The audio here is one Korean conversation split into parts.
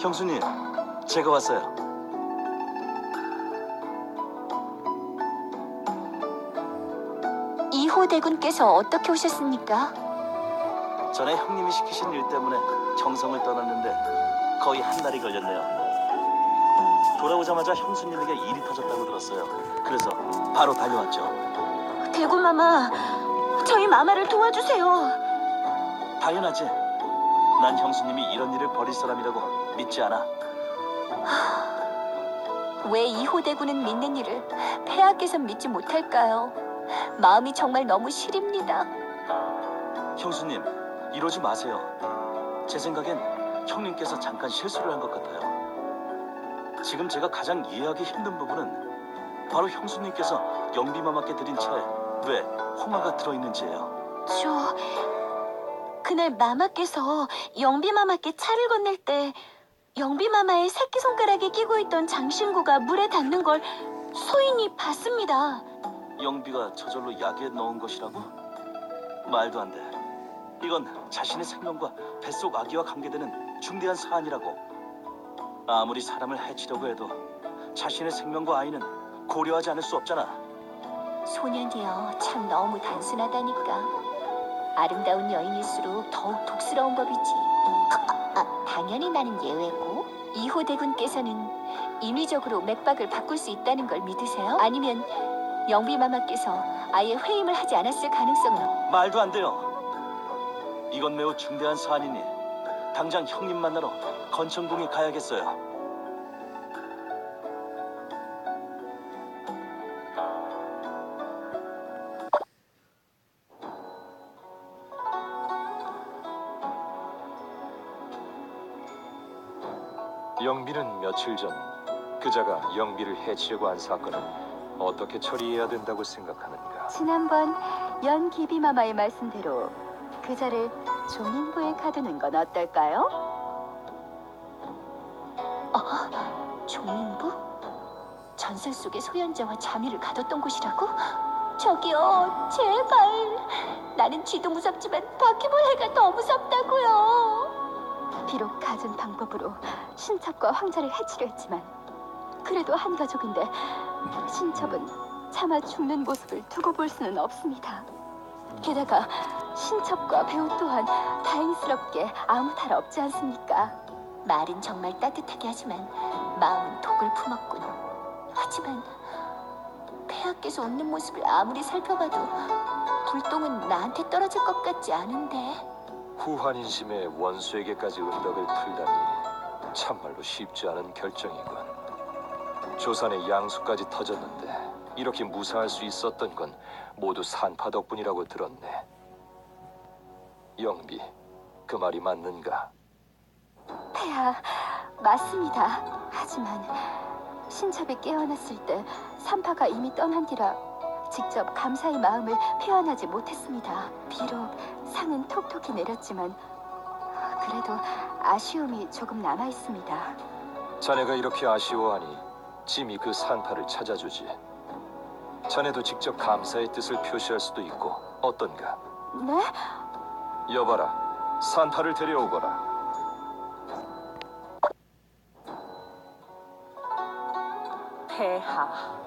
형수님, 제가 왔어요. 이호 대군께서 어떻게 오셨습니까? 전에 형님이 시키신 일 때문에 정성을 떠났는데 거의 한 달이 걸렸네요. 돌아오자마자 형수님에게 일이 터졌다고 들었어요. 그래서 바로 달려왔죠. 대구마마, 저희 마마를 도와주세요. 당연하지. 난 형수님이 이런 일을 벌일 사람이라고 믿지 않아. 왜 이호 대군은 믿는 일을 폐하께서 믿지 못할까요? 마음이 정말 너무 시립니다. 형수님, 이러지 마세요. 제 생각엔 형님께서 잠깐 실수를 한 것 같아요. 지금 제가 가장 이해하기 힘든 부분은 바로 형수님께서 영비마마께 드린 차에 왜 홍화가 들어있는지예요. 저 그날 마마께서 영비 마마께 차를 건넬 때 영비 마마의 새끼 손가락에 끼고 있던 장신구가 물에 닿는 걸 소인이 봤습니다. 영비가 저절로 약에 넣은 것이라고? 말도 안 돼. 이건 자신의 생명과 뱃속 아기와 관계되는 중대한 사안이라고. 아무리 사람을 해치려고 해도 자신의 생명과 아이는 고려하지 않을 수 없잖아. 소년이여 참 너무 단순하다니까. 아름다운 여인일수록 더욱 독스러운 법이지. 아, 아, 당연히 나는 예외고. 이호 대군께서는 인위적으로 맥박을 바꿀 수 있다는 걸 믿으세요? 아니면 영비 마마께서 아예 회임을 하지 않았을 가능성은 말도 안 돼요. 이건 매우 중대한 사안이니 당장 형님 만나러 건천궁에 가야겠어요. 며칠 전 그자가 영비를 해치려고 한 사건을 어떻게 처리해야 된다고 생각하는가? 지난번 연 기비 마마의 말씀대로 그자를 종인부에 가두는 건 어떨까요? 어, 종인부? 전설 속의 소현자와 자미를 가뒀던 곳이라고? 저기요, 제발. 나는 쥐도 무섭지만 바퀴벌레가 더 무섭다고요. 비록 갖은 방법으로 신첩과 황자를 해치려 했지만 그래도 한 가족인데 신첩은 차마 죽는 모습을 두고 볼 수는 없습니다. 게다가 신첩과 배우 또한 다행스럽게 아무 탈 없지 않습니까? 말은 정말 따뜻하게 하지만 마음은 독을 품었군. 하지만 폐하께서 웃는 모습을 아무리 살펴봐도 불똥은 나한테 떨어질 것 같지 않은데. 후한인심에 원수에게까지 은덕을 풀다니 참말로 쉽지 않은 결정이군. 조선의 양수까지 터졌는데 이렇게 무사할 수 있었던 건 모두 산파 덕분이라고 들었네. 영비, 그 말이 맞는가? 폐하, 맞습니다. 하지만 신첩이 깨어났을 때 산파가 이미 떠난 뒤라 직접 감사의 마음을 표현하지 못했습니다. 비록 상은 톡톡히 내렸지만 그래도 아쉬움이 조금 남아 있습니다. 자네가 이렇게 아쉬워하니 짐이 그 산파를 찾아주지. 자네도 직접 감사의 뜻을 표시할 수도 있고 어떤가? 네? 여봐라, 산파를 데려오거라. 폐하,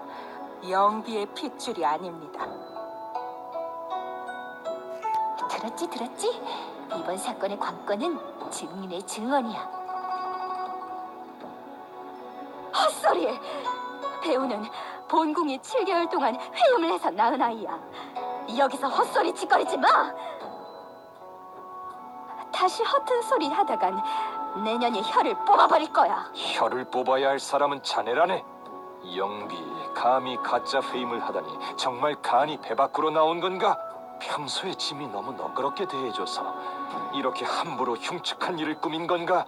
영비의 핏줄이 아닙니다. 들었지, 들었지? 이번 사건의 관건은 증인의 증언이야. 헛소리! 배우는 본궁이 7개월 동안 회음을 해서 낳은 아이야. 여기서 헛소리 짓거리지 마! 다시 허튼 소리 하다간 내년에 혀를 뽑아버릴 거야. 혀를 뽑아야 할 사람은 자네라네. 영비, 감히 가짜 회임을 하다니 정말 간이 배 밖으로 나온 건가? 평소에 짐이 너무 너그럽게 대해줘서 이렇게 함부로 흉측한 일을 꾸민 건가?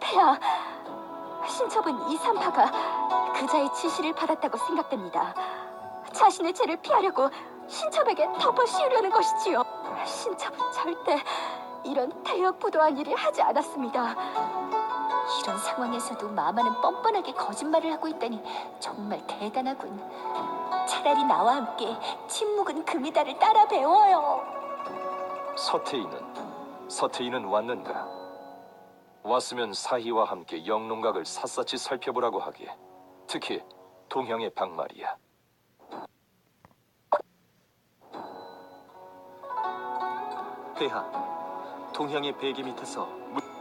폐하, 신첩은 이삼파가 그자의 지시를 받았다고 생각됩니다. 자신의 죄를 피하려고 신첩에게 덮어 씌우려는 것이지요. 신첩은 절대 이런 태역부도한 일을 하지 않았습니다. 이런 상황에서도 마마는 뻔뻔하게 거짓말을 하고 있다니 정말 대단하군. 차라리 나와 함께 침묵은 금이다를 따라 배워요. 서태인은 서태인은 왔는가? 왔으면 사희와 함께 영농각을 샅샅이 살펴보라고 하기에 특히 동향의 박말이야. 폐하, 동향의 베개 밑에서 물...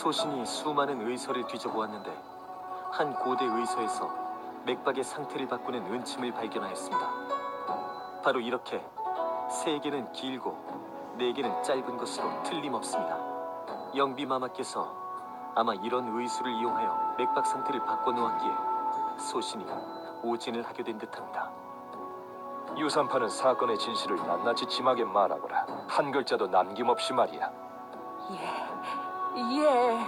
소신이 수많은 의서를 뒤져보았는데 한 고대 의서에서 맥박의 상태를 바꾸는 은침을 발견하였습니다. 바로 이렇게 세 개는 길고 네 개는 짧은 것으로 틀림없습니다. 영비마마께서 아마 이런 의수를 이용하여 맥박 상태를 바꿔놓았기에 소신이 오진을 하게 된 듯합니다. 유산파는 사건의 진실을 낱낱이 짐하게 말하거라. 한 글자도 남김없이 말이야. 예, 예.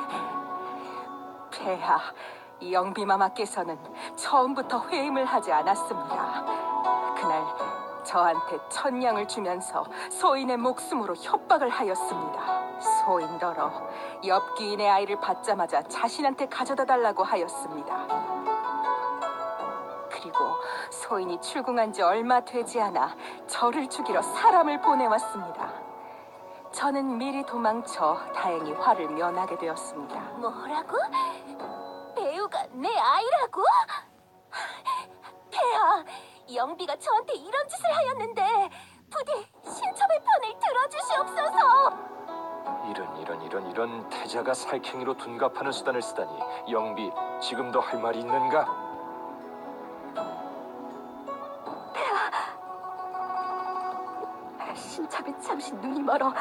폐하, 영비마마께서는 처음부터 회임을 하지 않았습니다. 그날 저한테 천냥을 주면서 소인의 목숨으로 협박을 하였습니다. 소인더러 엽기인의 아이를 받자마자 자신한테 가져다 달라고 하였습니다. 그리고 소인이 출궁한 지 얼마 되지 않아 저를 죽이러 사람을 보내왔습니다. 저는 미리 도망쳐 다행히 화를 면하게 되었습니다. 뭐라고? 배우가 내 아이라고? 폐하, 영비가 저한테 이런 짓을 하였는데 부디 신첩의 편을 들어주시옵소서. 이런 이런 이런 이런 태자가 살쾡이로 둔갑하는 수단을 쓰다니 영비 지금도 할 말이 있는가? 신첩이 잠시 눈이 멀어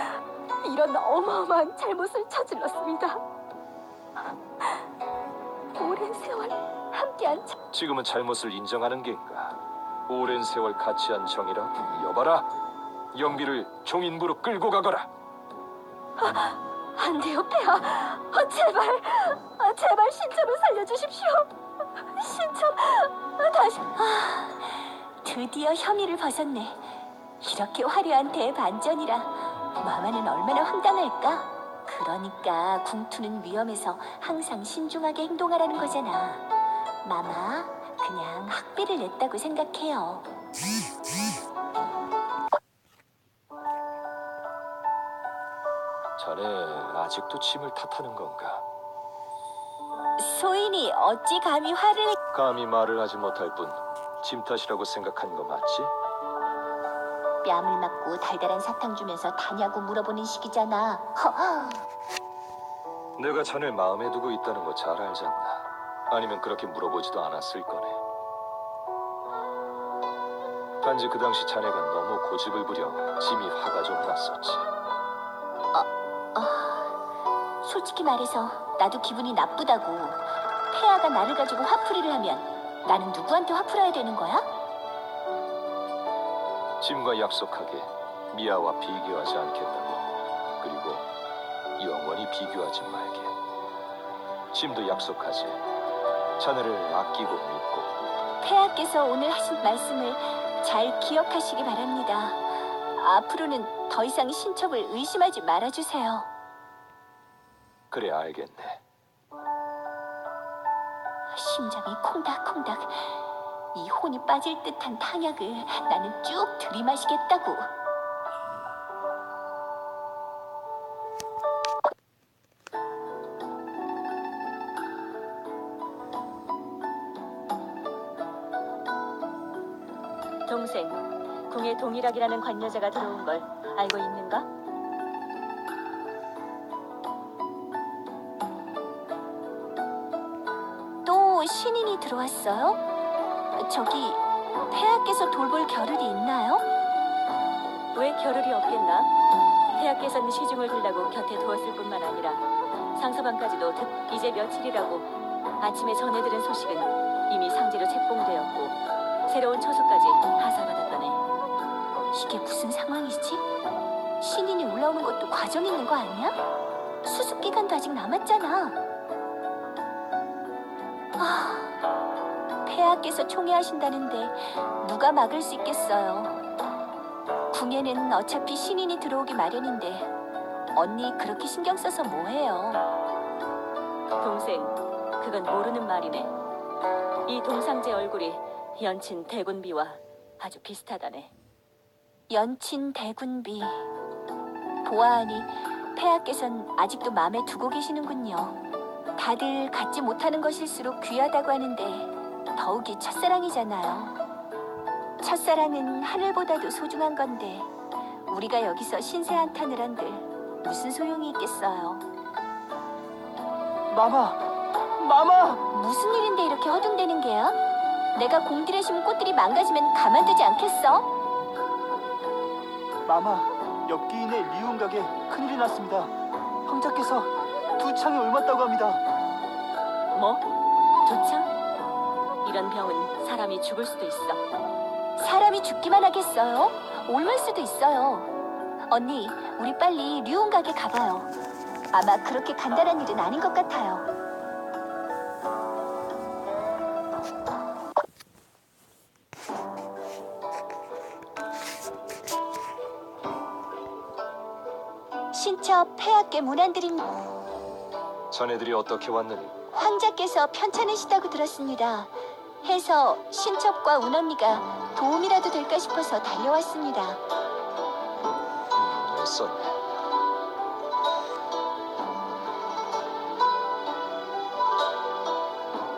이런 어마어마한 잘못을 저질렀습니다. 오랜 세월 함께한 참... 지금은 잘못을 인정하는 게인가? 오랜 세월 같이 한 정이라 여봐라. 영비를 종인부로 끌고 가거라. 안 돼요, 폐하. 아, 제발, 아, 제발 신첩을 살려주십시오. 신첩, 아, 다시. 아, 드디어 혐의를 벗었네. 이렇게 화려한 대반전이라 마마는 얼마나 황당할까? 그러니까 궁투는 위험해서 항상 신중하게 행동하라는 거잖아. 마마, 그냥 학비를 냈다고 생각해요. 자네 아직도 침을 탓하는 건가? 소인이 어찌 감히 화를 내... 감히 말을 하지 못할 뿐짐 탓이라고 생각한 거 맞지? 뺨을 맞고 달달한 사탕 주면서 다냐고 물어보는 식이잖아. 허, 내가 자네 마음에 두고 있다는 거 잘 알지 않나? 아니면 그렇게 물어보지도 않았을 거네. 단지 그 당시 자네가 너무 고집을 부려 짐이 화가 좀 났었지. 솔직히 말해서 나도 기분이 나쁘다고. 폐하가 나를 가지고 화풀이를 하면 나는 누구한테 화풀어야 되는 거야? 짐과 약속하게 미아와 비교하지 않겠다고. 그리고 영원히 비교하지 말게. 짐도 약속하지. 자네를 아끼고 믿고 폐하께서 오늘 하신 말씀을 잘 기억하시기 바랍니다. 앞으로는 더 이상 신첩을 의심하지 말아주세요. 그래 알겠네. 심장이 콩닥콩닥. 이 혼이 빠질 듯한 탕약을 나는 쭉 들이마시겠다고. 동생, 궁에 동일학이라는 관여자가 들어온 걸 알고 있는가? 또 신인이 들어왔어요? 저기 폐하께서 돌볼 겨를이 있나요? 왜 겨를이 없겠나? 폐하께서는 시중을 들라고 곁에 두었을 뿐만 아니라 상서방까지도 듣 이제 며칠이라고 아침에 전해들은 소식은 이미 상지로 책봉되었고 새로운 처소까지 하사받았다네 이게 무슨 상황이지? 신인이 올라오는 것도 과정 있는 거 아니야? 수습 기간도 아직 남았잖아 아, 폐하께서 총애하신다는데 누가 막을 수 있겠어요? 궁에는 어차피 신인이 들어오기 마련인데 언니 그렇게 신경 써서 뭐해요? 동생, 그건 모르는 말이네. 이 동상제 얼굴이 연친 대군비와 아주 비슷하다네. 연친 대군비. 보아하니 폐하께선 아직도 마음에 두고 계시는군요. 다들 갖지 못하는 것일수록 귀하다고 하는데 더욱이 첫사랑이잖아요. 첫사랑은 하늘보다도 소중한 건데 우리가 여기서 신세 한탄을 한들 무슨 소용이 있겠어요. 마마, 마마. 무슨 일인데 이렇게 허둥대는 게야? 내가 공들여 심은 꽃들이 망가지면 가만두지 않겠어? 마마, 옆 기인의 리움 가게 큰일이 났습니다. 황자께서 두 창에 옮았다고 합니다. 뭐? 조창? 이런 병은 사람이 죽을 수도 있어. 사람이 죽기만 하겠어요? 옮을 수도 있어요. 언니, 우리 빨리 류온 가게 가봐요. 아마 그렇게 간단한 일은 아닌 것 같아요. 신첩 폐하께 문안드립니다. 자네들이 어떻게 왔느니? 황자께서 편찮으시다고 들었습니다. 해서 신첩과 운언니가 도움이라도 될까 싶어서 달려왔습니다. 음, 애썼네.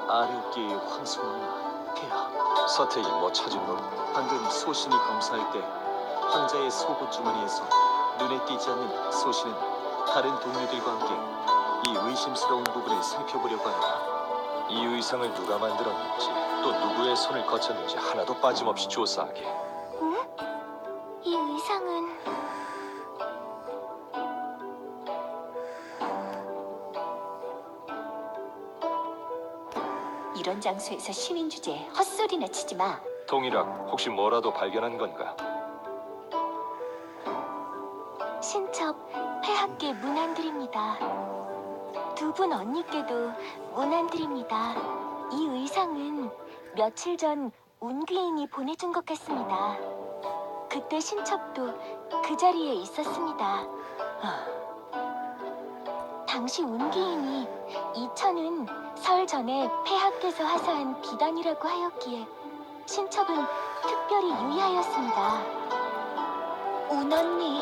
아래옥기의 황송함, 폐하. 서태이 뭐 찾은 놈? 방금 소신이 검사할 때 황자의 속옷 주머니에서 눈에 띄지 않는 소신은 다른 동료들과 함께 이 의심스러운 부분을 살펴보려고 한다. 이 의상을 누가 만들었는지 또 누구의 손을 거쳤는지 하나도 빠짐없이 조사하게. 이 의상은 이런 장소에서 신인 주제에 헛소리나 치지 마. 동일학 혹시 뭐라도 발견한 건가? 신첩 폐학계 문안드립니다. 두 분 언니께도 문안드립니다. 이 의상은 며칠 전 운귀인이 보내준 것 같습니다. 그때 신첩도 그 자리에 있었습니다. 당시 운귀인이 이 천은 설 전에 폐하께서 하사한 비단이라고 하였기에 신첩은 특별히 유의하였습니다. 운 언니.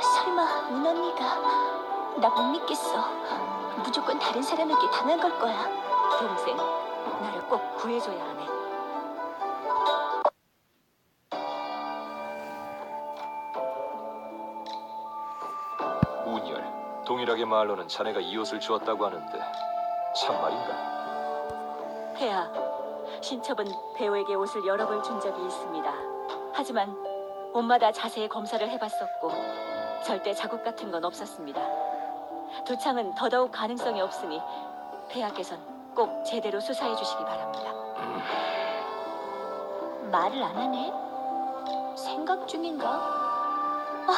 설마 운 언니가 나 못 믿겠어. 무조건 다른 사람에게 당한 걸 거야. 동생, 나를 꼭 구해줘야 하네. 운열. 동일하게 말로는 자네가 이 옷을 주었다고 하는데 참말인가? 폐하, 신첩은 배우에게 옷을 여러 벌 준 적이 있습니다. 하지만 옷마다 자세히 검사를 해봤었고 절대 자국 같은 건 없었습니다. 도창은 더더욱 가능성이 없으니 폐하께선 꼭 제대로 수사해 주시기 바랍니다. 말을 안 하네? 생각 중인가? 아,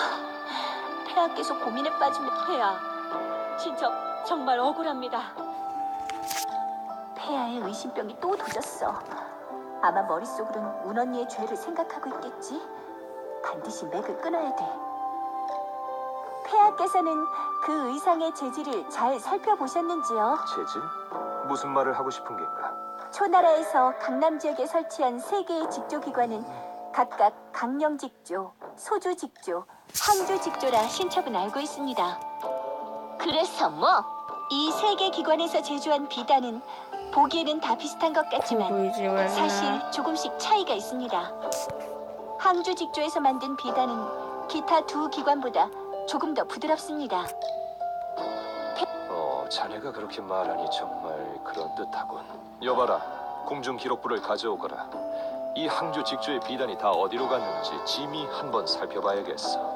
폐하께서 고민에 빠지면 폐하, 신첩 정말 억울합니다. 폐하의 의심병이 또 도졌어. 아마 머릿속으론 운 언니의 죄를 생각하고 있겠지. 반드시 맥을 끊어야 돼. 폐하께서는 그 의상의 재질을 잘 살펴보셨는지요? 재질? 무슨 말을 하고 싶은 겐가? 초나라에서 강남 지역에 설치한 세 개의 직조기관은 각각 강령 직조, 소주 직조, 항주 직조라 신첩은 알고 있습니다. 그래서 뭐? 이 세 개 기관에서 제조한 비단은 보기에는 다 비슷한 것 같지만 보이지 말라. 사실 조금씩 차이가 있습니다. 항주 직조에서 만든 비단은 기타 두 기관보다 조금 더 부드럽습니다. 어, 자네가 그렇게 말하니 정말 그런 듯하군. 여봐라, 공중 기록부를 가져오거라. 이 항주 직조의 비단이 다 어디로 갔는지 짐이 한번 살펴봐야겠어.